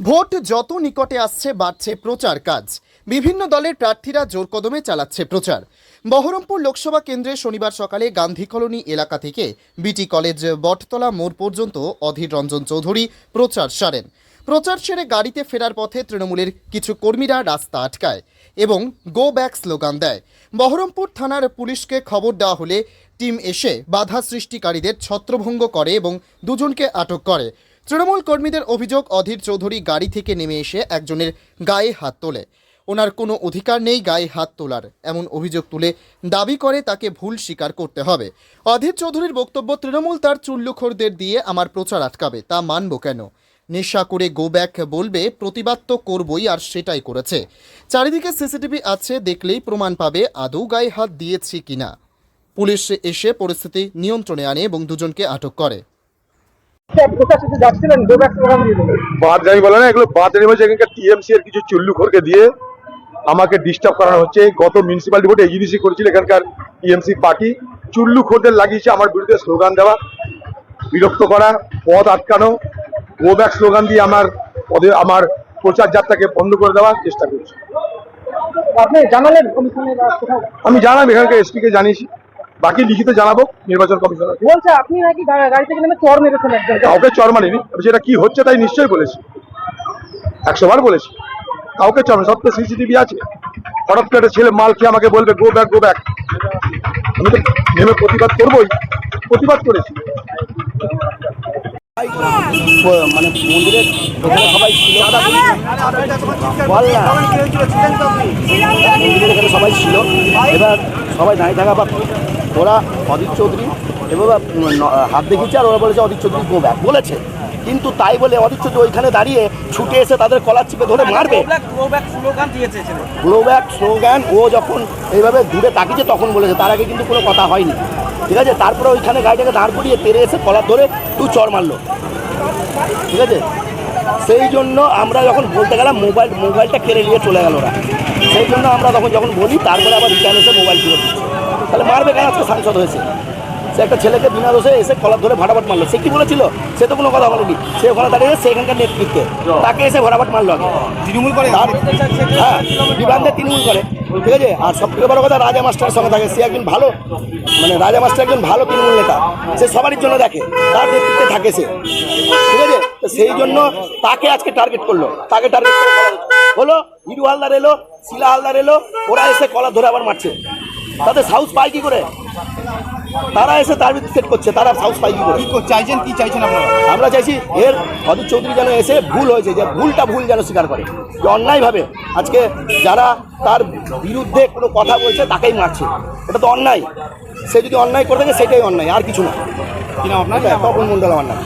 Vote যত নিকটে আসছে, বাড়ছে প্রচার কাজ। বিভিন্ন দলের প্রার্থীরা জোর কদমে চালাচ্ছে প্রচার। বহরমপুর লোকসভা কেন্দ্রে শনিবার সকালে গান্ধী কলোনি এলাকা থেকে বিটি কলেজ বটতলা মোড় পর্যন্ত অধীর রঞ্জন চৌধুরী প্রচার সারেন। প্রচার সেরে গাড়িতে ফেরার পথে তৃণমূলের কিছু কর্মীরা রাস্তা আটকায় এবং গো ব্যাক স্লোগান দেয়। বহরমপুর থানার পুলিশকে খবর দেওয়া হলে টিম এসে বাধা সৃষ্টিকারীদের ছত্রভঙ্গ করে এবং দুজনকে আটক করে। তৃণমূল কর্মীদের অভিযোগ, অধীর চৌধুরী গাড়ি থেকে নেমে এসে একজনের গায়ে হাত তোলে। ওনার কোনো অধিকার নেই গায়ে হাত তোলার। এমন অভিযোগ তুলে দাবি করে তাকে ভুল স্বীকার করতে হবে। অধীর চৌধুরীর বক্তব্য, তৃণমূল তার চুল্লুখোরদের দিয়ে আমার প্রচার আটকাবে, তা মানব কেন? নেশা করে গো ব্যাক বলবে, প্রতিবাদ তো করবই আর সেটাই করেছে। চারিদিকে সিসিটিভি আছে, দেখলেই প্রমাণ পাবে আদৌ গায়ে হাত দিয়েছি কিনা। পুলিশ এসে পরিস্থিতি নিয়ন্ত্রণে আনে এবং দুজনকে আটক করে। কোথার সাথে যাচ্ছিলেন গোব্যাক প্রোগ্রাম দিয়ে দেবেন বাদরামি বলে। না এগুলো বাদরামি বলছে এখানকার টিএমসি এর কিছু চুল্লুখোরকে দিয়ে আমাকে ডিস্টার্ব করানো হচ্ছে। গত মিউনিসিপালিটি ভোটে এজিডিসি করেছিল এখানকার টিএমসি পার্টি চুল্লুখোরদের লাগিয়েছে আমার বিরুদ্ধে স্লোগান দেওয়া বিরক্ত করা পথ আটকানো স্লোগান দিয়ে আমার পদে আমার প্রচার যাত্রাকে বন্ধ করে দেওয়ার চেষ্টা করছে। আপনি জানালেন আমি জানাব এখানকার এসপিকে জানিয়েছি। বাকি লিখিত জানাব নির্বাচন কমিশনার বলছে আপনি নাকি গাড়ি থেকে নেমে চর মেরেছেন একজন। কাউকে চর তবে সেটা কি হচ্ছে তাই নিশ্চয়ই বলেছি। একশো বার বলেছি। কাউকে চর সব তো সিসিটিভি আছে। হঠাৎ করে একটা ছেলে মাল খেয়ে আমাকে বলবে গো ব্যাক গো ব্যাক আমি তো নেমে প্রতিবাদ করবোই প্রতিবাদ করেছি। মানে মন্দিরের সবাই ছিল মন্দিরের এখানে সবাই ছিল। এবার সবাই দাঁড়িয়ে থাকা বা ওরা অদিত চৌধুরী এবার হাত দেখিয়েছে আর ওরা বলেছে অদিত চৌধুরী গো ব্যাক বলেছে। কিন্তু তাই বলে অদিত চৌধুরী ওইখানে দাঁড়িয়ে ছুটে এসে তাদের কলার চিপে ধরে মারবে। গ্লো ব্যাক স্লোগান ও যখন এইভাবে দূরে তাকিয়েছে তখন বলেছে তার আগে কিন্তু কোনো কথা হয়নি। ঠিক আছে? তারপরে ওইখানে গাড়িটাকে দাঁড় করিয়ে তেরে এসে কলার ধরে তুই চর মারলো। ঠিক আছে? সেই জন্য আমরা যখন বলতে গেলাম মোবাইল মোবাইলটা কেড়ে নিয়ে চলে গেল ওরা। সেই জন্য আমরা তখন যখন বলি তারপরে আবার রিটার্ন এসে মোবাইল ফিরে দিচ্ছে। তাহলে মারবে কেন আজকে সাংসদ হয়েছে। সে একটা ছেলেকে বিনা দোষে এসে কলার ধরে ভাড়াবাট মারলো। সে কি বলেছিল? সে তো কোনো কথা বলেনি। সে ওখানে দাঁড়িয়ে সে এখানকার নেতৃত্বে। তাকে এসে ভাড়াবাট মারলো আগে। তৃণমূল করে? হ্যাঁ বিবান্ধে তৃণমূল করে। ঠিক আছে? আর সবথেকে বড় কথা রাজা মাস্টারের সঙ্গে থাকে। সে একজন ভালো মানে রাজা মাস্টার একজন ভালো তৃণমূল নেতা। সে সবারই জন্য দেখে। তার নেতৃত্বে থাকে সে। ঠিক আছে? তো সেই জন্য তাকে আজকে টার্গেট করল। তাকে টার্গেট হলো হিরু হালদার এলো শিলা হালদার এলো ওরা এসে কলা ধরে আবার মারছে। তাদের সাউথ পায় কি করে? তারা এসে তার সেট করছে তারা সাউথ পায় কি করে? চাইছেন কি চাইছেন আপনারা? আমরা চাইছি এর অদিত চৌধুরী যেন এসে ভুল হয়েছে যে ভুলটা ভুল যেন স্বীকার করে। যে অন্যায়ভাবে আজকে যারা তার বিরুদ্ধে কোনো কথা বলছে তাকেই মারছে। এটা তো অন্যায়। সে যদি অন্যায় করে থাকে সেটাই অন্যায় আর কিছু না। কি নাম আপনার? তপন মন্ডল আমার নাম।